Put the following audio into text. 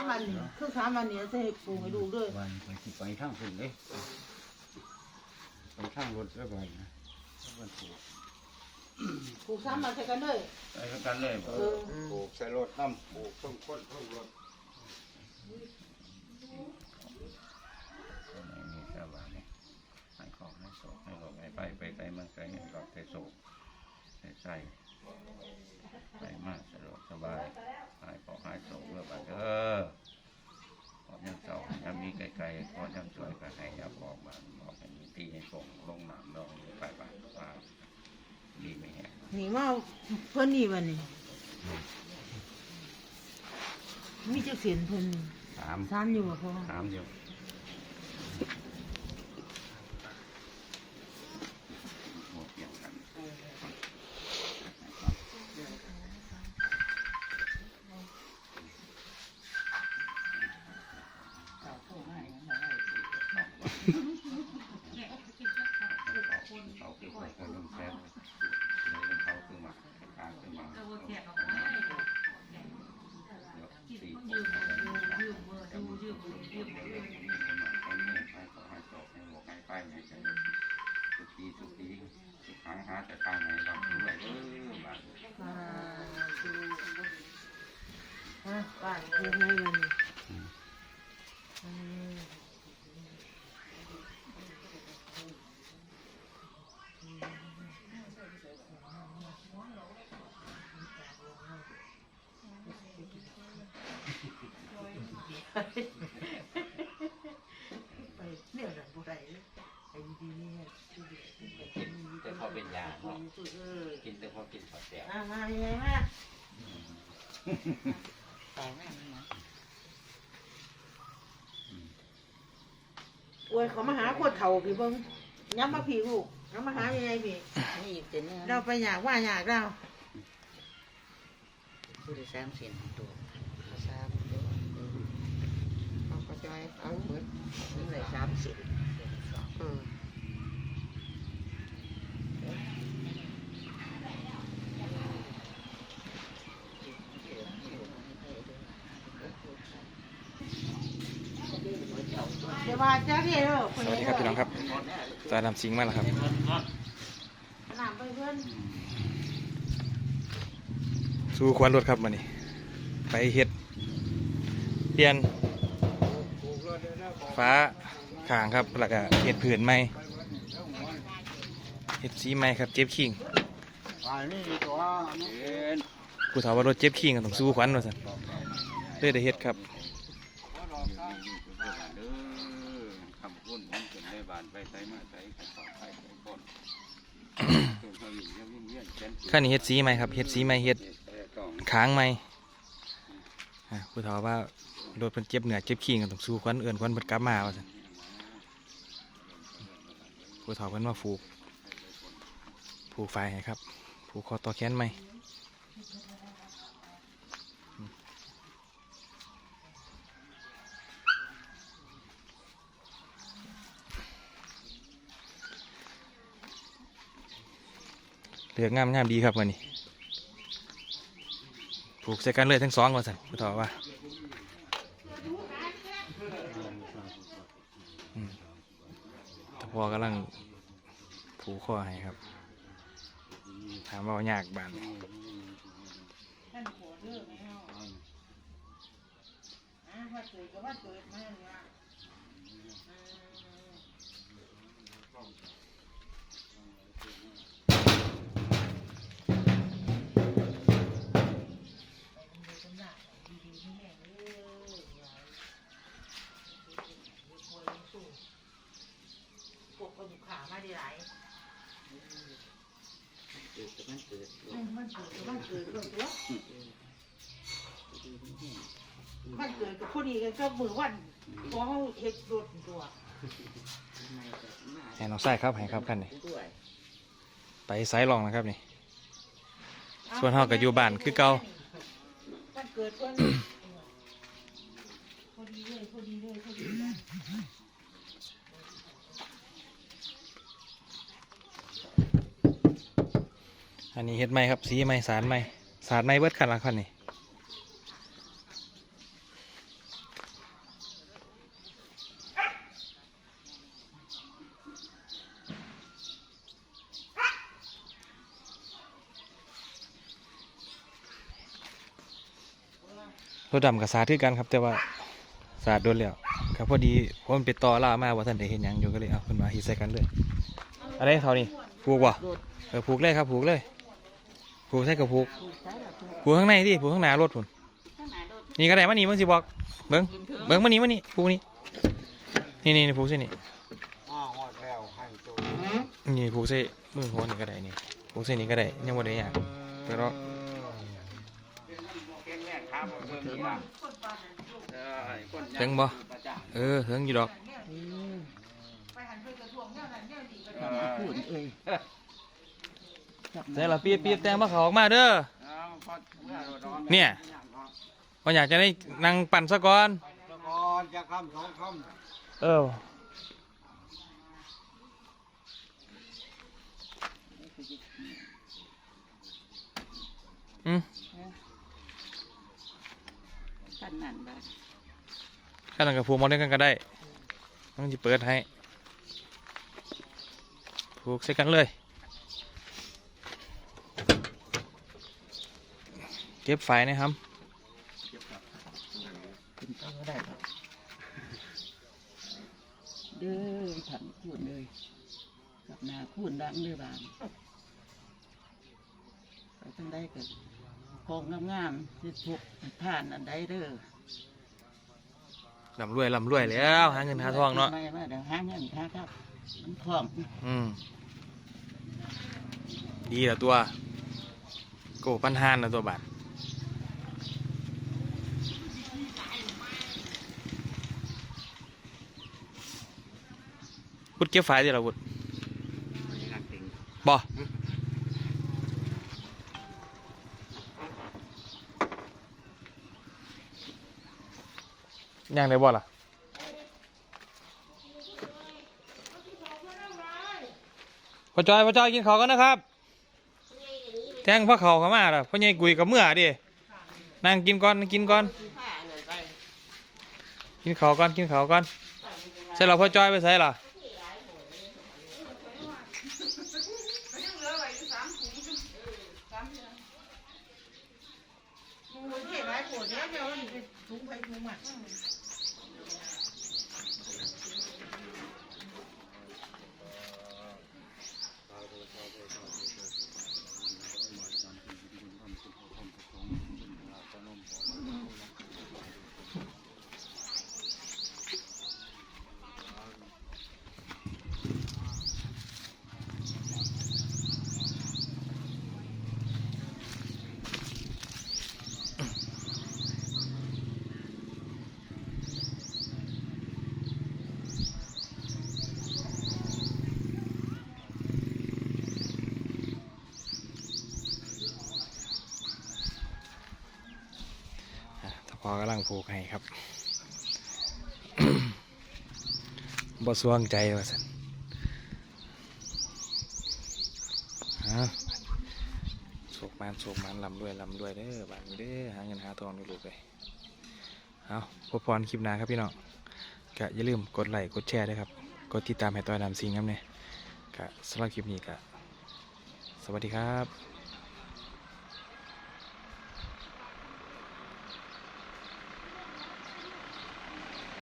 ามวันนี้คือสามวันนี้จะให้ปลูกให้ดูด้วยวันไปสิไปทางฝุ่นเลยไปทางรถแล้วไปนะวันปลูกปลูกสามวันใส่กันเลยไปกันเลยเออ ปลูกใส่รถน้ำปลูกต้องค้นต้องรถตัวไหนมีสบายนี่ให้ของให้โศกให้หลบให้ไปไปไกลมันไกลให้หลบให้โศกให้ใส่ไปมากสะดวกสบายหายของหายโศกเรื่อไปเด้อขอยังเจ้ายังมีไกลๆขอยัง ช่วยกันให้ยับออกมาบอกให้มีที่ให้ส่งลงน้ำลงไปบ้านว่าดีไหมฮะนี่มาเพิ่นนี่วันนี้มีจักเสียนเพิ่นนี่สามสามอยู่บ่พ่อสามอยู่ บ้านเฮ็ดให้มันนี่อืมไปเนี่ยนั่นบ่ได้เลยไอ้ดีๆเนี่ยที่เด็กที่เด็กกินแต่พอเป็นยาเนาะเออกินแต่พอกินสอดแสบมามายังไงมา ตายแม่นะอวยเขามาหาขวดเข่าพี่เบิ้งย้ำมาพี่ลูกย้ำมาหายังไงพี่ นี่อยู่เต็มเนื้อเราไปอยากว่าอยากเราผู้ได้สามเสียนตัวสามตัวเอากระจายเอาเหมือนนี่เลยสามเสียนอืม เดี๋ย วว่าจะเรียกเด้อสวัสดีครับพี่น้องครับตาดำสิงมาแล้วครับน้ำไปเพื่อนสู้ควันรถครับมานี่ไปเฮ็ดเปลี่ยนฟ้าขางครับแล้วก็เฮ็ดผืนใหม่เฮ็ดสีใหม่ครับเจ็บขิงไปนี่ตัวนี้เอ็นผู้เฒ่าว่ารถเจ็บขิงก็ต้องสู้ควันว่าซั่นเลยได้เฮ็ดครับ คำพูดผมจนได้บานไปใส่มาใส่ขัดต่อไปใส่คนตัวเขาอยู่ยังวิ่งเวียนแขนขั้นนี้เฮ็ดสีใหมครับเฮ็ดสีใหมเฮ็ดค้างใหมอ่าผู้เฒ่าว่ารถเพิ่นเจ็บเหนือเจ็บขิงก็ต้องสู้ควันเอื่นควันเบิดกลับมาว่าซั่นผู้เฒ่าเพิ่นมาผูกผูกไฟให้ครับผูกคอต่อแขนใหม ลือกงามงามดีครับวันนี้ผูกใส่กันเลยทั้งสองก่อนสันผู้ถอว่าต่พอกำลังผูกข้อให้ครับ ถามว่าอายากบาน ท่านหัวเด้อไม่เออะว่าเกิดก็ว่าเกิดมาเนี่ยอืมพวกคนอยู่ขามาดีหลายเกิดแต่มันเกิดอืมมันเกิดกับมันเกิดเรื่องตัวมันเกิดกับผู้ดีกันก็มือวันพอเขาเฮ็ดรถตัวให้น้องไส้ครับให้ครับกันนี่ด้ไปไซส์ลองนะครับนี่ ส่วนเฮาก็อยู่บ้านคือเก่า มันเกิดเพิ่นพอดีเลยพอดีเลยพอดีเลยอันนี้เฮ็ดไหมครับสีไหมสารไหมสารไหมเบิดกันละคันนี่ รถดำกับสาดคือกันครับ แต่ว่าสาดโดนแล้วครับพอดีผมไปต่อล่ามาว่าท่านได้เห็นยังอยู่ก็เลยเอาขึ้นมาฮิตใส่กันเลยอะไรเท่านี้ผูกวะเออผูกเลยครับผูกเลยผูกใส่กับผูกผูกข้างในดิผูกข้างหน้ารถพุ่นข้างหน้ารถนี่ก็ได้มานี่มึงสิบอกเบิ้งเบิ้งมานี่มานี่ผูกนี่นี่นี่ผูกใส่นี่นี่ผูกใส่มือหัวนี่ก็ได้นี่ผูกใส่นี่ก็ได้ยังบ่ได้หยังแต่เรา ถึงบ่ประจเออถึงอยู่ดอกอืมำเอทำมาอพูดเอ้ยจับใส่ละปีดปีดแตงมาเขาออกมาเด้อเอาพอเมื่อรถร้อนเนี่ยว่าอยากจะได้นั่งปั่นซะก่อนตะกอนจะคำสองคเอออืมกั นนั่นบ้าข้างหลังกับผูกมอด้วยกันก็ได้ต้องจะเปิดให้ผูกใส่กันเลย เก็บไฟนะครับเด้อถังพูดเลยกับนาพูดดังเด้อบางไปทั้งได้กัน ของงามๆที่ทุกผ่านอันใดเด้อลำรวยลำรวยแล้วหาเงินหาทองเนาะไม่ไม่เดี๋ยวหาเงินหาครับมันทองอืมดีละตัวโกปันหานละตัวบาทพุดเก็บไฟดิละพุดบ่ ย่างได้บ่ล่ะพ่อจอยพ่อจอยกินข้าวกันนะครับ แทงพ่อเขาเขามาล่ะพ่อใหญ่กุยกับเมื่อดินั่งกินก่อนกินก่อน กินข้าวก่อนกินข้าวก่อนใส่เราพ่อจอยไปใส่ล่ะถุงไปถุงมา อะถ้า พอกำลังผูกให้ครับบ่สวงใจว่าสันฮะโศกมันโศกมันลำด้วยลำด้วยเด้อบานเด้อหาเงินหาทองดูลูกเลยเอาพบพรคลิปหน้าครับพี่น้องก็อย่าลืมกดไลค์กดแชร์ด้วยครับ กดติดตามให้ต่อยนำซิงครับเนี่ยก็สำหรับคลิปนี้ก็สวัสดีครับ